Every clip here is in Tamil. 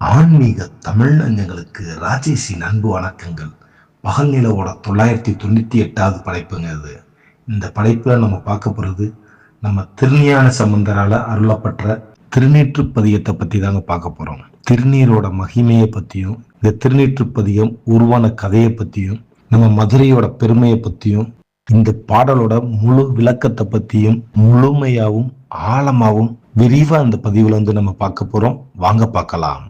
ஆன்மீக தமிழ் நெஞ்சங்களுக்கு ராஜேஷின் அன்பு வணக்கங்கள். பகல் நிலவோட தொள்ளாயிரத்தி தொண்ணூற்றி எட்டாவது படைப்புங்க அது இந்த படைப்பில் நம்ம பார்க்க போகிறது நம்ம திருஞான சம்பந்தரால் அருளப்பட்ட திருநீற்று பதியத்தை பற்றி தாங்க பார்க்க போகிறோம் திருநீரோட மகிமையை பற்றியும் இந்த திருநீற்று பதியம் உருவான கதையை பற்றியும் நம்ம மதுரையோட பெருமையை பற்றியும் இந்த பாடலோட முழு விளக்கத்தை பற்றியும் முழுமையாகவும் ஆழமாகவும் விரிவாக அந்த பதிவில் வந்து நம்ம பார்க்க போகிறோம் வாங்க பார்க்கலாம்.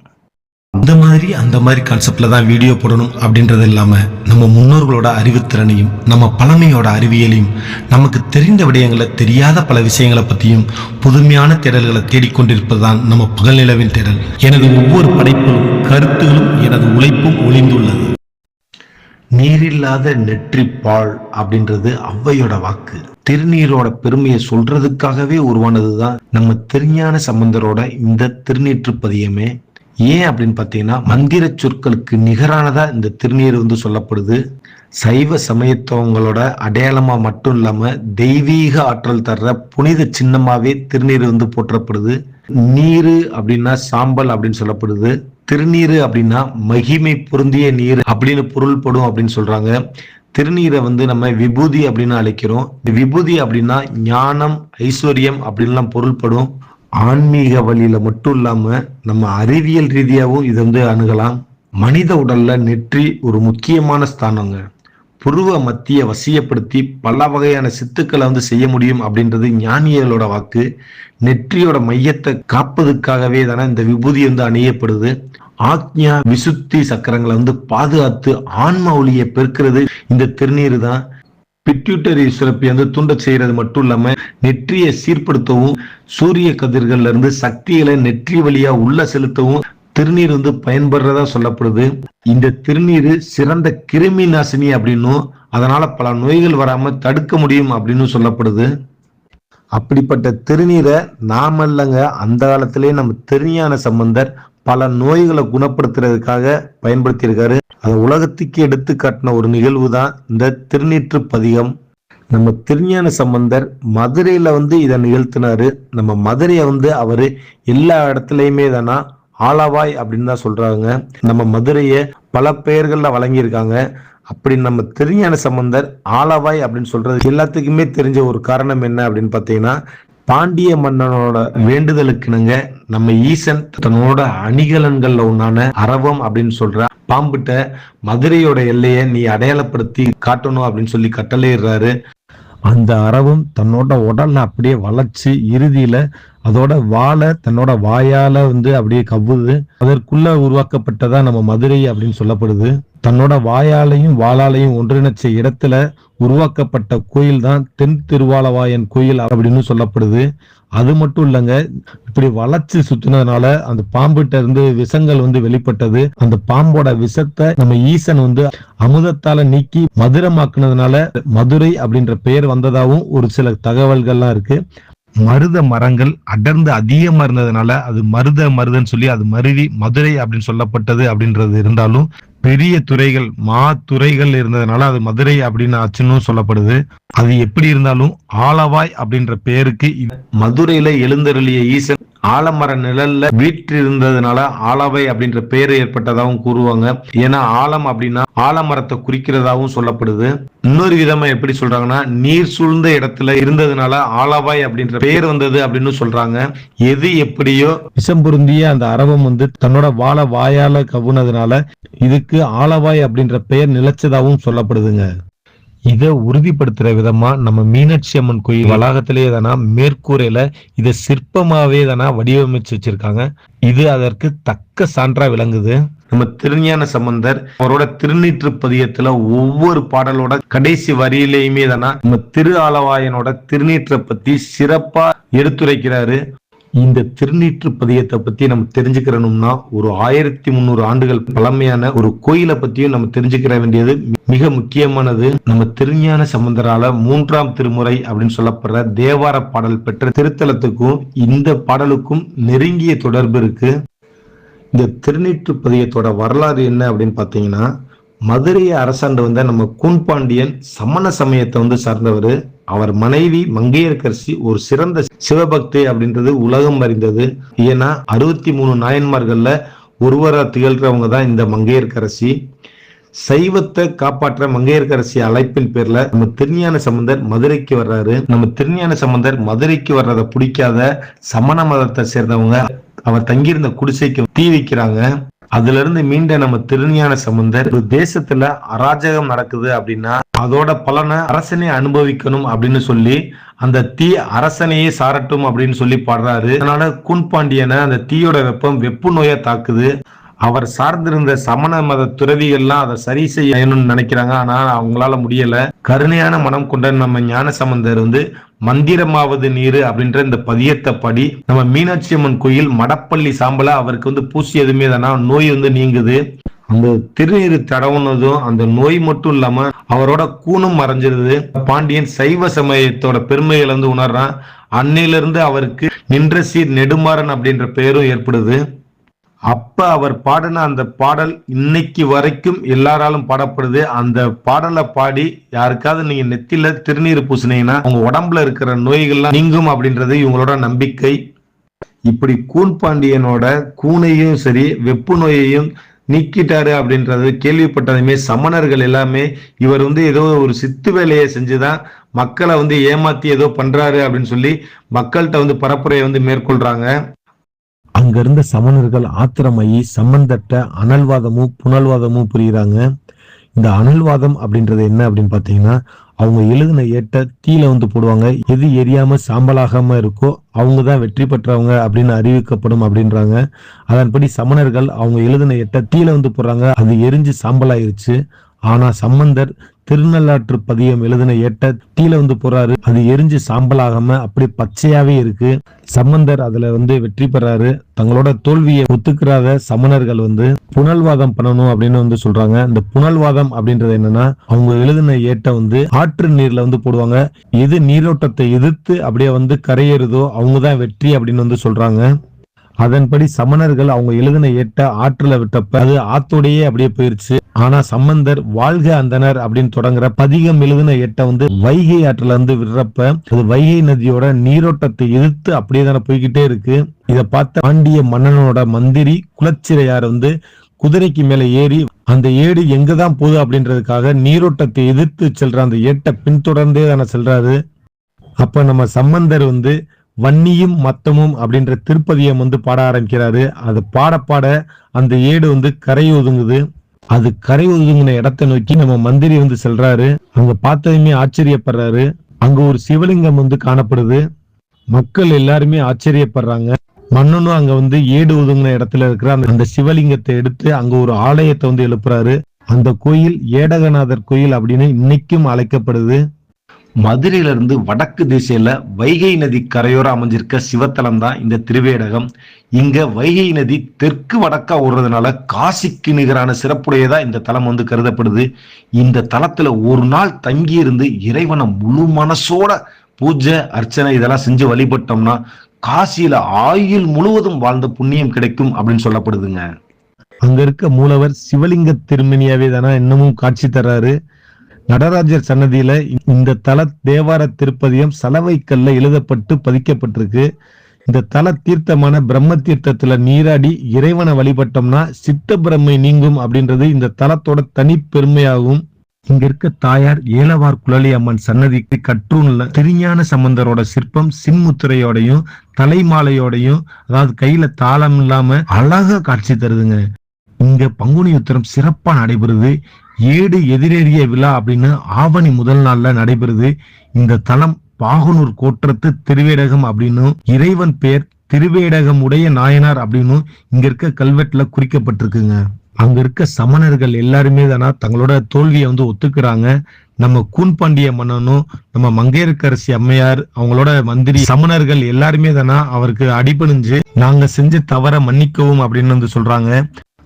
அந்த மாதிரி அந்த மாதிரி கான்செப்டில் தான் வீடியோ போடணும் அப்படின்றது இல்லாமல் நம்ம முன்னோர்களோட அறிவுத்திறனையும் நம்ம பழமையோட அறிவியலையும் நமக்கு தெரிந்த விடயங்களை தெரியாத பல விஷயங்களை பற்றியும் புதுமையான தேடல்களை தேடிக்கொண்டிருப்பது தான் நம்ம பகல் நிலவின் தேடல். எனது ஒவ்வொரு படைப்பும் கருத்துகளும் எனது உழைப்பும் ஒளிந்துள்ளது. நீரில்லாத நெற்றி பால் அப்படின்றது ஔவையோட வாக்கு. திருநீரோட பெருமையை சொல்றதுக்காகவே உருவானதுதான் நம்ம திருஞான சம்பந்தரோட இந்த திருநீற்று பதியமே. ஏன் அப்படின்னு பார்த்தீங்கன்னா மந்திர சொற்களுக்கு நிகரானதா இந்த திருநீர் வந்து சொல்லப்படுது. சைவ சமயத்தவங்களோட அடையாளமா மட்டும் இல்லாம தெய்வீக ஆற்றல் தர்ற புனித சின்னமாவே திருநீர் வந்து போற்றப்படுது. நீர் அப்படின்னா சாம்பல் அப்படின்னு சொல்லப்படுது. திருநீர் அப்படின்னா மகிமை பொருந்திய நீர் அப்படின்னு பொருள்படும் அப்படின்னு சொல்றாங்க. திருநீரை வந்து நம்ம விபூதி அப்படின்னு அழைக்கிறோம். இந்த விபூதி அப்படின்னா ஞானம் ஐஸ்வர்யம் அப்படின்லாம் பொருள்படும். ஆன்மீக வழியில மட்டும் இல்லாம நம்ம அறிவியல் ரீதியாகவும் இதை வந்து அணுகலாம். மனித உடல்ல நெற்றி ஒரு முக்கியமான ஸ்தானங்க. புருவ மத்திய வசியப்படுத்தி பல வகையான சித்துக்களை வந்து செய்ய முடியும் அப்படின்றது ஞானியர்களோட வாக்கு. நெற்றியோட மையத்தை காப்பதுக்காகவே தானே இந்த விபூதி வந்து அணியப்படுது. ஆக்ஞா விசுத்தி சக்கரங்களை வந்து பாதுகாத்து ஆன்ம ஒளியை பெருக்கிறது. இந்த திருநீர் தான் பிட்யூட்டரி சுரப்பி வந்து தூண்ட செய்யறது மட்டும் இல்லாம நெற்றியை சீர்படுத்தவும் சூரிய கதிர்கள்ல இருந்து சக்திகளை நெற்றி வழியா உள்ள செலுத்தவும் திருநீர் வந்து பயன்படுறதா சொல்லப்படுது. இந்த திருநீர் சிறந்த கிருமி நாசினி அப்படின்னும் அதனால பல நோய்கள் வராம தடுக்க முடியும் அப்படின்னு சொல்லப்படுது. அப்படிப்பட்ட திருநீரை நாமல்லங்க அந்த காலத்திலே நம்ம திருஞான சம்பந்தர் பல நோய்களை குணப்படுத்துறதுக்காக பயன்படுத்தியிருக்காரு. அதை உலகத்துக்கு எடுத்து காட்டின ஒரு நிகழ்வு தான் இந்த திருநீற்று பதிகம். நம்ம திருஞான சம்பந்தர் மதுரையில வந்து இதை நிகழ்த்தினாரு. நம்ம மதுரையை வந்து அவரு எல்லா இடத்துலயுமே தானா ஆலவாய் அப்படின்னு தான் சொல்றாங்க. நம்ம மதுரையை பல பெயர்கள்ல வழங்கியிருக்காங்க. அப்படி நம்ம திருஞான சம்பந்தர் ஆலவாய் அப்படின்னு சொல்றது எல்லாத்துக்குமே தெரிஞ்ச ஒரு காரணம் என்ன அப்படின்னு பார்த்தீங்கன்னா பாண்டிய மன்னனோட வேண்டுதலுக்குனுங்க நம்ம ஈசன் தன்னோட அணிகலன்கள்ல ஒன்னான அரவம் அப்படின்னு சொல்ற பாம்புட்ட மதுரையோட எல்லையை நீ அடையாளப்படுத்தி காட்டணும் அப்படின்னு சொல்லி கட்டளையிடுறாரு. அந்த அரவம் தன்னோட உடல்ல அப்படியே வளைச்சு இறுதியில அதோட வாழை தன்னோட வாயால வந்து அப்படியே கவ்வுது. அதற்குள்ள உருவாக்கப்பட்டதா நம்ம மதுரை அப்படின்னு சொல்லப்படுது. தன்னோட வாயாலையும் வாளாலையும் ஒன்றிணைச்ச இடத்துல உருவாக்கப்பட்ட கோயில் தான் தென் திருவாலவாயன் கோயில் அப்படின்னு சொல்லப்படுது. அது மட்டும் இல்லைங்க இப்படி வளர்ச்சி சுத்தினதுனால அந்த பாம்புகிட்ட இருந்து விஷங்கள் வந்து வெளிப்பட்டது. அந்த பாம்போட விஷத்தை நம்ம ஈசன் வந்து அமுதத்தால நீக்கி மதுரமாக்குனதுனால மதுரை அப்படின்ற பெயர் வந்ததாகவும் ஒரு சில தகவல்கள்லாம் இருக்கு. மருத மரங்கள் அடர்ந்து அதிகமா இருந்ததுனால அது மருத மருதன்னு சொல்லி அது மருவி மதுரை அப்படின்னு சொல்லப்பட்டது அப்படின்றது இருந்தாலும் பெரிய துறைகள் மா துறைகள் இருந்ததுனால அது மதுரை அப்படின்னு ஆச்சுன்னு சொல்லப்படுது. அது எப்படி இருந்தாலும் ஆலவாய் அப்படின்ற பேருக்கு மதுரையில எழுந்தருளிய ஈசன் ஆலமர நிழல்ல வீற்று இருந்ததுனால ஆலவாய் அப்படின்ற பெயர் ஏற்பட்டதாகவும் கூறுவாங்க. ஏன்னா ஆலம் அப்படின்னா ஆலமரத்தை குறிக்கிறதாகவும் சொல்லப்படுது. இன்னொரு விதமா எப்படி சொல்றாங்கன்னா நீர் சூழ்ந்த இடத்துல இருந்ததுனால ஆலவாய் அப்படின்ற பேர் வந்தது அப்படின்னு சொல்றாங்க. எது எப்படியோ விஷம் பொருந்திய அந்த அரவம் வந்து தன்னோட வாழ வாயால கவுனதுனால இதுக்கு ஆலவாய் அப்படின்ற பெயர் நிலைச்சதாகவும் சொல்லப்படுதுங்க. இதை உறுதிப்படுத்துற விதமா நம்ம மீனாட்சி அம்மன் கோயில் வளாகத்திலேயே தானா மேற்கூரையில இதை சிற்பமாவே தானா வடிவமைச்சு வச்சிருக்காங்க. இது அதற்கு தக்க சான்றா விளங்குது. நம்ம திருஞான சம்பந்தர் அவரோட திருநீற்று பதியத்துல ஒவ்வொரு பாடலோட கடைசி வரியிலையுமே தானா நம்ம திரு ஆலவாயனோட திருநீற்றை பத்தி சிறப்பா எடுத்துரைக்கிறாரு. இந்த திருநீற்று பதியத்தை பத்தி நம்ம தெரிஞ்சுக்கிறணும்னா ஒரு ஆயிரத்தி முந்நூறு ஆண்டுகள் பழமையான ஒரு கோயிலை பத்தியும் நம்ம தெரிஞ்சுக்கிற வேண்டியது மிக முக்கியமானது. நம்ம திருஞான சம்பந்தரால மூன்றாம் திருமுறை அப்படின்னு சொல்லப்படுற தேவார பாடல் பெற்ற திருத்தலத்துக்கும் இந்த பாடலுக்கும் நெருங்கிய தொடர்பு இருக்கு. இந்த திருநீற்று பதியத்தோட வரலாறு என்ன அப்படின்னு பாத்தீங்கன்னா மதுரையை அரசாண்டு வந்த நம்ம கூன்பாண்டியன் சமண சமயத்தை வந்து சார்ந்தவர். அவர் மனைவி மங்கையர்கரசி ஒரு சிறந்த சிவபக்தி அப்படின்றது உலகம் அறிந்தது. ஏன்னா அறுபத்தி மூணு நாயன்மார்கள்ல ஒருவரா திகழ்கிறவங்க தான் இந்த மங்கையர்கரசி. சைவத்தை காப்பாற்ற மங்கையர்கரசி அழைப்பின் பேர்ல நம்ம திருஞான சம்பந்தர் மதுரைக்கு வர்றாரு. நம்ம திருஞான சம்பந்தர் மதுரைக்கு வர்றதை பிடிக்காத சமண மதத்தை சேர்ந்தவங்க அவர் தங்கியிருந்த குடிசைக்கு தீ வைக்கிறாங்க. அதுல இருந்து மீண்ட நம்ம திருஞான சம்பந்தர் ஒரு தேசத்துல அராஜகம் நடக்குது அப்படின்னா அதோட பலனை அரசனே அனுபவிக்கணும் அப்படின்னு சொல்லி அந்த தீ அரசனையே சாரட்டும் அப்படின்னு சொல்லி பாடுறாரு. அதனால கூன்பாண்டியனை அந்த தீயோட வெப்பம் வெப்பு நோயை தாக்குது. அவர் சார்ந்திருந்த சமண மத துறவிகள்லாம் அதை சரி செய்யணும்னு நினைக்கிறாங்க. ஆனா அவங்களால முடியல. கருணையான மனம் கொண்ட நம்ம ஞான சம்பந்தர் வந்து மந்திரமாவது நீரு அப்படின்ற இந்த பதியத்தை படி நம்ம மீனாட்சி அம்மன் கோயில் மடப்பள்ளி சாம்பலா அவருக்கு வந்து பூசியதுமே தானா நோய் வந்து நீங்குது. அந்த திருநீர் தடவுனதும் அந்த நோய் மட்டும் இல்லாம அவரோட கூணம் மறைஞ்சிருது. பாண்டியன் சைவ சமயத்தோட பெருமைகளை வந்து உணர்றான். அன்னையிலிருந்து அவருக்கு நின்ற சீர் நெடுமாறன் அப்படின்ற பெயரும் ஏற்படுது. அப்ப அவர் பாடின அந்த பாடல் இன்னைக்கு வரைக்கும் எல்லாராலும் பாடப்படுது. அந்த பாடலை பாடி யாருக்காவது நீங்க நெத்தில திருநீர் பூசினீங்கன்னா உங்க உடம்புல இருக்கிற நோய்கள்லாம் நீங்கும் அப்படின்றது இவங்களோட நம்பிக்கை. இப்படி கூன் பாண்டியனோட கூனையும் சரி வெப்பு நோயையும் நீக்கிட்டாரு அப்படின்றது கேள்விப்பட்டதுமே சமணர்கள் எல்லாமே இவர் வந்து ஏதோ ஒரு சித்து வேலையை செஞ்சுதான் மக்களை வந்து ஏமாத்தி ஏதோ பண்றாரு அப்படின்னு சொல்லி மக்கள்கிட்ட வந்து பரப்புரையை வந்து மேற்கொள்றாங்க. அங்கிருந்த சமணர்கள் ஆத்திரமாயி சம்பந்தட்ட அனல்வாதமும் புனல்வாதமும் புரியுறாங்க. இந்த அனல்வாதம் அப்படின்றது என்ன அப்படின்னு பாத்தீங்கன்னா அவங்க எழுதின ஏட்ட தீல வந்து போடுவாங்க. எது எரியாம சாம்பலாகாம இருக்கோ அவங்க தான் வெற்றி பெற்றவங்க அப்படின்னு அறிவிக்கப்படும் அப்படின்றாங்க. அதன்படி சமணர்கள் அவங்க எழுதின எட்ட தீல வந்து போடுறாங்க. அது எரிஞ்சு சாம்பலாயிருச்சு. ஆனா சம்பந்தர் திருநள்ளாற்று பதியம் எழுதின ஏட்ட கீழே வந்து போறாரு. அது எரிஞ்சு சாம்பலாகாம அப்படி பச்சையாவே இருக்கு. சம்பந்தர் அதுல வந்து வெற்றி பெறாரு. தங்களோட தோல்வியை ஒத்துக்கிறாத சமணர்கள் வந்து புனல்வாதம் பண்ணணும் அப்படின்னு வந்து சொல்றாங்க. இந்த புனல்வாதம் அப்படின்றது என்னன்னா அவங்க எழுதின ஏட்ட வந்து ஆற்று நீர்ல வந்து போடுவாங்க. எது நீரோட்டத்தை எதிர்த்து அப்படியே வந்து கரையேறுதோ அவங்க தான் வெற்றி அப்படின்னு வந்து சொல்றாங்க. அதன்படி சமணர்கள் அவங்க எழுதின ஏட்ட ஆற்றுல விட்டப்ப அது ஆத்தோடையே அப்படியே போயிருச்சு. ஆனா சம்பந்தர் வாழ்க அந்தனர் அப்படின்னு தொடங்குற பதிகம் எழுதின எட்ட வந்து வைகை ஆற்றுல இருந்து விடுறப்ப அது வைகை நதியோட நீரோட்டத்தை எதிர்த்து அப்படியே தானே போய்கிட்டே இருக்கு. இத பார்த்த பாண்டிய மன்னனோட மந்திரி குலச்சிறையார் வந்து குதிரைக்கு மேல ஏறி அந்த ஏடு எங்கதான் போகுது அப்படின்றதுக்காக நீரோட்டத்தை எதிர்த்து செல்ற அந்த ஏட்டை பின்தொடர்ந்தே தானே செல்றாரு. அப்ப நம்ம சம்பந்தர் வந்து வன்னியும் மத்தமும் அப்படின்ற திருப்பதியம் வந்து பாட ஆரம்பிக்கிறாரு. அது பாட பாட அந்த ஏடு வந்து கரை ஒதுங்குது. அது கரை ஒதுங்கின இடத்தை நோக்கி நம்ம மந்திரி வந்து செல்றாரு. அங்க பார்த்ததுமே ஆச்சரியப்படுறாரு. அங்க ஒரு சிவலிங்கம் வந்து காணப்படுது. மக்கள் எல்லாருமே ஆச்சரியப்படுறாங்க. மன்னனும் அங்க வந்து ஏடு ஒதுங்கின இடத்துல இருக்கிற அந்த- அந்த சிவலிங்கத்தை எடுத்து அங்க ஒரு ஆலயத்தை வந்து எழுப்புறாரு. அந்த கோயில் ஏடகநாதர் கோயில் அப்படின்னு இன்னைக்கும் அழைக்கப்படுது. மதுரையிலிருந்து வடக்கு திசையில வைகை நதி கரையோரம் அமைஞ்சிருக்க சிவத்தலம் தான் இந்த திருவேடகம். இங்க வைகை நதி தெற்கு வடக்கா ஓடுறதுனால காசிக்கு நிகரான சிறப்புடையதா இந்த தலம் வந்து கருதப்படுது. இந்த தலத்துல ஒரு நாள் தங்கி இருந்து இறைவனை முழு மனசோட பூஜை அர்ச்சனை இதெல்லாம் செஞ்சு வழிபட்டோம்னா காசியில ஆயுள் முழுவதும் வாழ்ந்த புண்ணியம் கிடைக்கும் அப்படின்னு சொல்லப்படுதுங்க. அங்க இருக்க மூலவர் சிவலிங்க திருமணியாவே தானே இன்னமும் காட்சி தர்றாரு. நடராஜர் சன்னதியில இந்த தல தேவார திருப்பதியம் சலவைக்கல்ல எழுதப்பட்டு பதிக்கப்பட்டிருக்கு. இந்த தல தீர்த்தமான பிரம்ம தீர்த்தத்துல நீராடி இறைவனை வழிபட்டோம்னா சித்த பிரம்மை நீங்கும் அப்படின்றது இந்த தலத்தோட தனி பெருமையாகும். இங்க இருக்க தாயார் ஏலவார் குழலி அம்மன் சன்னதிக்கு கற்றூன்ல திருஞான சம்பந்தரோட சிற்பம் சின்முத்திரையோடையும் தலைமாலையோடையும் அதாவது கையில தாளம் இல்லாம அழகா காட்சி தருதுங்க. இங்க பங்குனி உத்திரம் சிறப்பா நடைபெறுது. ஏடு எதிரேறிய விழா அப்படின்னு ஆவணி முதல் நாள்ல நடைபெறுது. இந்த தலம் பாகனூர் கோற்றத்து திருவேடகம் அப்படின்னும் இறைவன் பெயர் திருவேடகம் உடைய நாயனார் அப்படின்னும் இங்க இருக்க கல்வெட்டுல குறிக்கப்பட்டிருக்குங்க. அங்க இருக்க சமணர்கள் எல்லாருமே தானா தங்களோட தோல்வியை வந்து ஒத்துக்கிறாங்க. நம்ம கூன்பாண்டிய மன்னனும் நம்ம மங்கையர்க்கரசி அம்மையார் அவங்களோட மந்திரி சமணர்கள் எல்லாருமே தானா அவருக்கு அடிபணிஞ்சு நாங்க செஞ்ச தவற மன்னிக்கவும் அப்படின்னு வந்து சொல்றாங்க.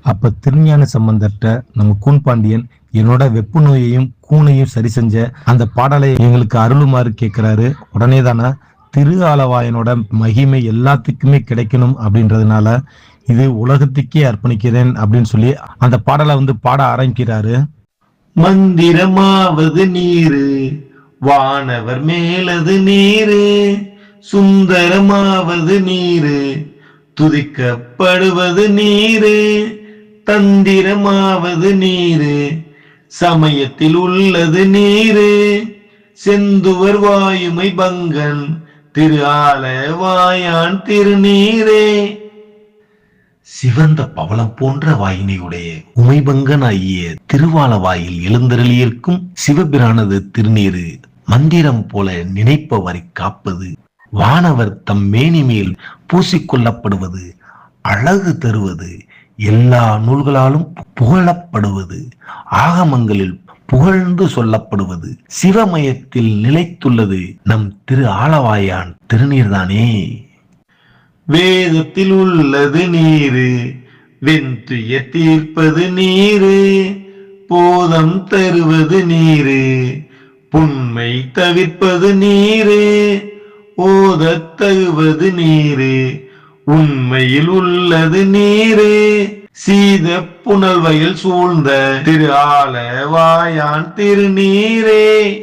அப்ப திருஞான சம்பந்தர்கிட்ட நம்ம கூன்பாண்டியன் என்னோட வெப்பு நோயையும் கூனையும் சரி செஞ்ச அந்த பாடலை எங்களுக்கு அருளுமாறு கேட்கிறாரு. உடனே தானே திரு ஆலவாயனோட மகிமை எல்லாத்துக்குமே கிடைக்கணும் அப்படின்றதுனால இது உலகத்துக்கே அர்ப்பணிக்கிறேன் அப்படின்னு சொல்லி அந்த பாடலை வந்து பாட ஆரம்பிக்கிறாரு. மந்திரமாவது நீரு வானவர் மேலது நீரு சுந்தரமாவது நீரு துதிக்கப்படுவது நீரு தந்திரமாவது நீரு சமயத்தில் உள்ளது நீரு. செந்துவர் வாயுமை பங்கன் திரு ஆல வாயான் திருநீரே. சிவந்த பவளம் போன்ற வாயினையுடைய உமைபங்கன் ஆகிய திருவாலவாயில் எழுந்தருளியிருக்கும் சிவபிரானது திருநீரு மந்திரம் போல நினைப்பவரை காப்பது வானவர் தம் மேனி மேல் பூசிக்கொள்ளப்படுவது அழகு தருவது எல்லா நூல்களாலும் புகழப்படுவது ஆகமங்களில் புகழ்ந்து சொல்லப்படுவது சிவமயத்தில் நிலைத்துள்ளது நம் திரு ஆலவாயான் திருநீர்தானே. வேதத்தில் உள்ளது நீரு வெந்துய தீர்ப்பது நீரு போதம் தருவது நீரு புண்மை தவிர்ப்பது நீரு ஓதத் தகுவது நீரு உண்மையில் உள்ளது நீரே. சீத புனல்வயல் சூழ்ந்த திரு ஆலவாயான் திருநீரே.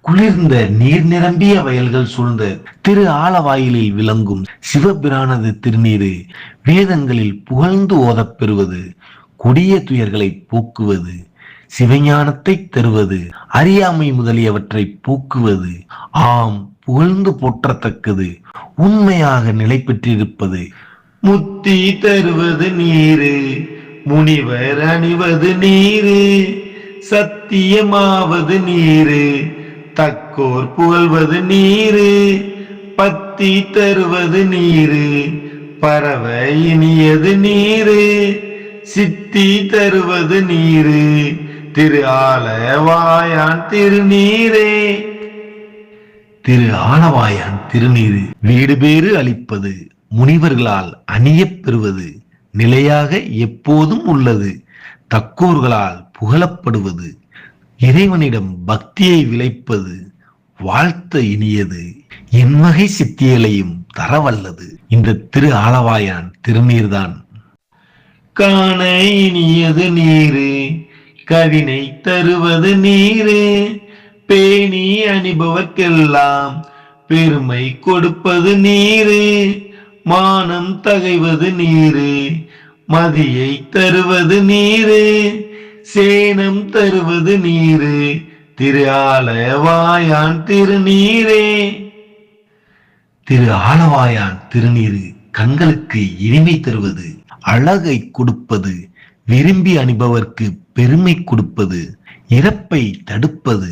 குளிர்ந்த நீர் நிரம்பிய வயல்கள் சூழ்ந்த திரு ஆலவாயிலில் விளங்கும் சிவபிரானது திருநீரு. வேதங்களில் புகழ்ந்து ஓதப் பெறுவது கொடிய துயர்களை போக்குவது சிவஞானத்தை தருவது அறியாமை முதலியவற்றை போக்குவது ஆம். புகழ்ந்து போற்றத்தக்கது உண்மையாக நிலை பெற்றிருப்பது. முத்தி தருவது நீரு முனிவர் அணிவது நீரு சத்தியமாவது நீரு தக்கோர் புகழ்வது நீரு பத்தி தருவது நீரு பறவ இனியது நீரு சித்தி தருவது நீரு திரு ஆலவாயான் திருநீரே. திரு ஆலவாயான் திருநீரு வீடு பேறு அளிப்பது முனிவர்களால் அணியப் பெறுவது நிலையாக எப்போதும் உள்ளது. தக்கோர்களால் புகழப்படுவது இறைவனிடம் பக்தியை விளைப்பது வாழ்த்த இனியது என்வகை சித்தியலையும் தரவல்லது. இந்த திரு ஆலவாயான் திருநீர்தான். காண இனியது நீரு கவினை தருவது நீரு பேணி அணிபவர்க்கெல்லாம். பெருமை கொடுப்பது நீரு மானம் தகைவது நீரு. மதியை தருவது நீரு சேனம் தருவது நீரு. திரு ஆலவாயான் திருநீரே. திரு ஆலவாயான் திருநீரு கண்களுக்கு இனிமை தருவது அழகை கொடுப்பது விரும்பி அணிபவர்க்கு பெருமை கொடுப்பது இறப்பை தடுப்பது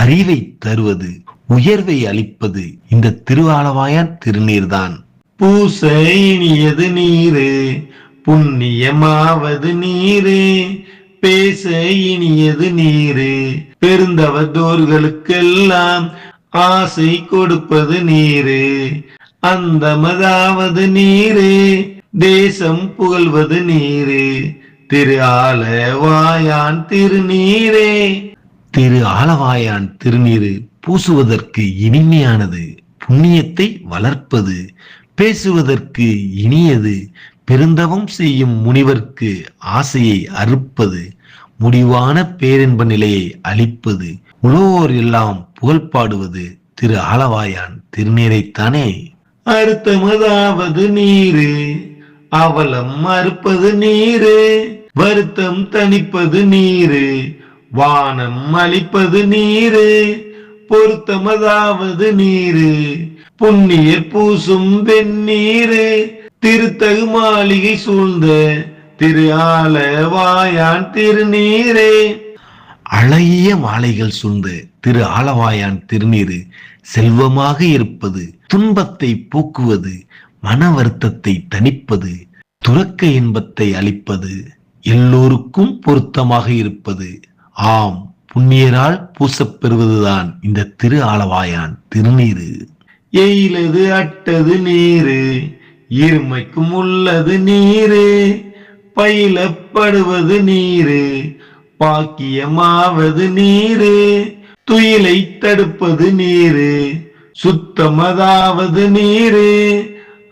அறிவை தருவது உயர்வை அளிப்பது இந்த திருவாலவாயான் திருநீர்தான். பூசை இனியது நீரு புண்ணியமாவது நீரு பேச இனியது நீரு பெருந்தவதோர்களுக்கெல்லாம் ஆசை கொடுப்பது நீரு அந்தமதாவது நீரு தேசம் புகழ்வது நீரு திரு ஆலவாயான் திருநீரே. திரு ஆலவாயான் திருநீரு பூசுவதற்கு இனிமையானது புண்ணியத்தை வளர்ப்பது பேசுவதற்கு இனியது பெருந்தவம் செய்யும் முனிவர்க்கு ஆசையை அறுப்பது முடிவான பேரின்ப நிலையை அளிப்பது உழவோர் எல்லாம் புகழ் பாடுவது திரு ஆலவாயான் திருநீரைத்தானே. அறுத்தமதாவது நீரு அவலம் அறுப்பது நீரு வருத்தம் தணிப்பது நீரு வானம் அளிப்பது நீரு பொருத்தமதாவது நீரு. புண்ணிய பூசும் வெந்நீரு திருத்தகு மாளிகை சூழ்ந்த திரு ஆல வாயான் திருநீரே. அழகிய மாலைகள் சூழ்ந்த திரு ஆலவாயான் திருநீரு செல்வமாக இருப்பது துன்பத்தை போக்குவது மன வருத்தத்தை தணிப்பது துறக்க இன்பத்தை அளிப்பது எல்லோருக்கும் பொருத்தமாக இருப்பது. ஆம் புண்ணியரால் பூசப் பெறுவதுதான் இந்த திரு ஆலவாயான் திருநீரு. எயிலது அட்டது நீரு இருமைக்கும் உள்ளது நீரு பயிலப்படுவது நீரு பாக்கியமாவது நீரு துயிலை தடுப்பது நீரு சுத்தமதாவது நீரு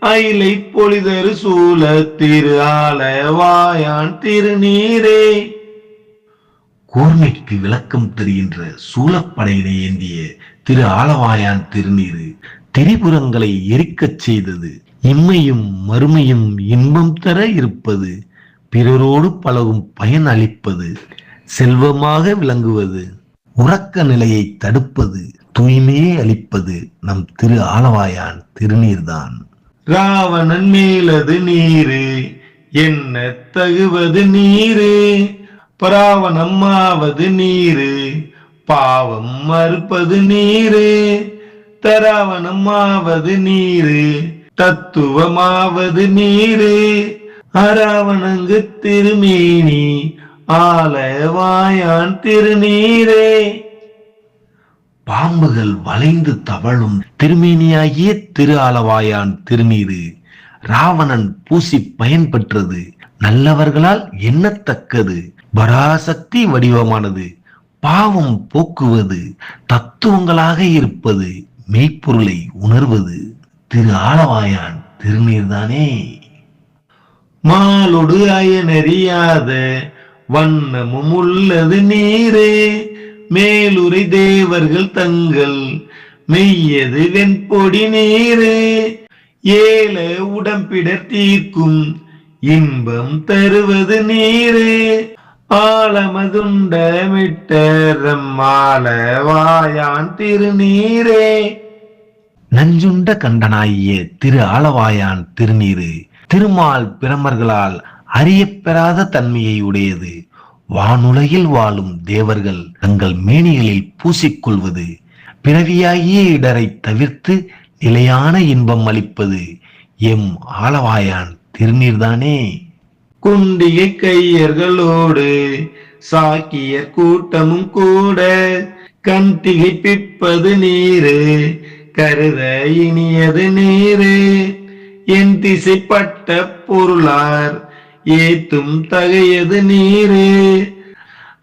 அயிலை பொழிதரு சூழ திரு ஆலவாயான் திருநீரே. கூர்மைக்கு விளக்கம் தெரிகின்ற சூலப்படையினை ஏந்திய திரு ஆலவாயான் திருநீரு திரிபுரங்களை எரிக்கச் செய்தது. இம்மையும் மறுமையும் இன்பம் தர இருப்பது பிறரோடு பழகும் பயன் அளிப்பது செல்வமாக விளங்குவது உறக்க நிலையை தடுப்பது தூய்மையை அளிப்பது நம் திரு ஆலவாயான் திருநீர்தான். ராவணன் மேலது நீரு என்ன தகுவது நீரு? பராவணம்மாவது நீரு பாவம் மறுப்பது நீரு. தராவணமாவது நீரு தத்துவமாவது நீரு. அராவணங்கு திருமேனி ஆலவாயான் திருநீரே. பாம்புகள் வளைந்து தவழும் திருமேனியாகிய திரு ஆலவாயான் திருநீரு. ராவணன் பூசி பயன்பெற்றது நல்லவர்களால் எண்ணத்தக்கது. பராசக்தி வடிவமானது. பாவம் போக்குவது தத்துவங்களாக இருப்பது மெய்ப்பொருளை உணர்வது. திரு ஆளவாயான் திருநீர்தானே மாலொடு அயனறியாத வண்ணமும் உள்ளது நீரே. மேலுரை தேவர்கள் தங்கள் மெய்யது வெண்பொடி நீரே. ஏல உடம்பிட தீர்க்கும் இன்பம் தருவது நீரே. ஆலமதுண்ட வாயான் திருநீரே. நஞ்சுண்ட கண்டனாகிய திரு ஆலவாயான் திருநீரு. திருமால் பிரமர்களால் அறியப்பெறாத தன்மையை உடையது. வானுலகில் வாழும் தேவர்கள் தங்கள் மேனிகளில் பூசிக்கொள்வது. பிறவியாகிய இடரை தவிர்த்து நிலையான இன்பம் அளிப்பது. எம் ஆலவாயான் திருநீர்தானே. குண்டிய கையர்களோடு சாக்கியர் கூட்டமும் கூட கண் திகைப்பிப்பது நீரு கருத இனியது நீரு. என் திசைப்பட்ட பொருளார் ஏத்தும் தகையது நீரு.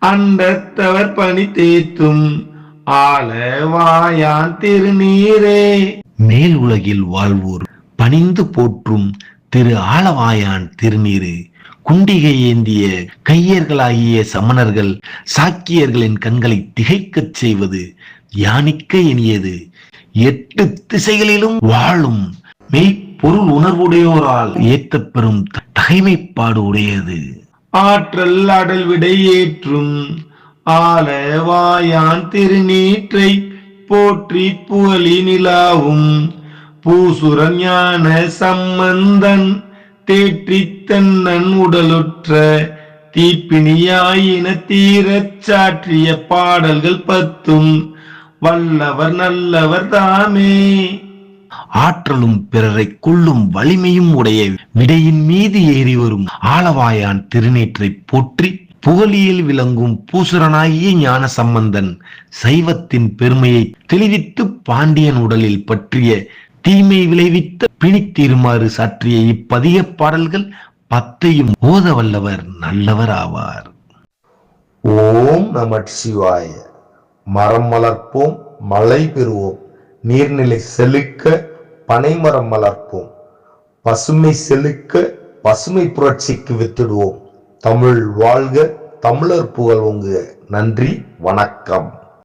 அண்டத்தவர் பணி தேத்தும் ஆல வாயான் திருநீரே. மேல் உலகில் வாழ்வோர் பணிந்து போற்றும் திரு ஆலவாயான் திருநீரு. குண்டிகை ஏந்திய கையர்களாகிய சமணர்கள் சாக்கியர்களின் கண்களை திகைக்கச் செய்வது யானிக்க இனியது எட்டு திசைகளிலும் வாழும் மெய்ப்பொருள் உணர்வுடையோரால் ஏற்றப்பெறும் தகைமைப்பாடு உடையது. ஆற்றல் அடல் விடை ஏற்றும் ஆல திருநீற்றை போற்றி புகழி நிலாவும் பூசுரஞான சம்பந்தன் தேற்றி தன்னன் உடலுற்ற தீப்பிணியாயின தீரச் சாற்றிய பாடல்கள் பத்தும். வல்லவர் நல்லவர் தாமே. ஆற்றலும் பிறரை கொள்ளும் வலிமையும் உடைய விடையின் மீது ஏறி வரும் ஆளவாயான் திருநீற்றை போற்றி புகழியில் விளங்கும் பூசுரனாகிய ஞான சம்பந்தன் சைவத்தின் பெருமையை தெளிவித்து பாண்டியன் உடலில் பற்றிய தீமை விளைவித்த பிணித்தீருமாறு சாற்றிய இப்பதிய பாடல்கள் பத்தையும் ஓத வல்லவர் நல்லவர் ஆவார் ஓம் நம சிவாய. மரம் வளர்ப்போம் மழை பெறுவோம். நீர்நிலை செலுக்க பனைமரம் வளர்ப்போம் பசுமை செலுக்க பசுமை புரட்சிக்கு வித்திடுவோம். தமிழ் வாழ்க தமிழர் புகழ் உங்க. நன்றி வணக்கம்.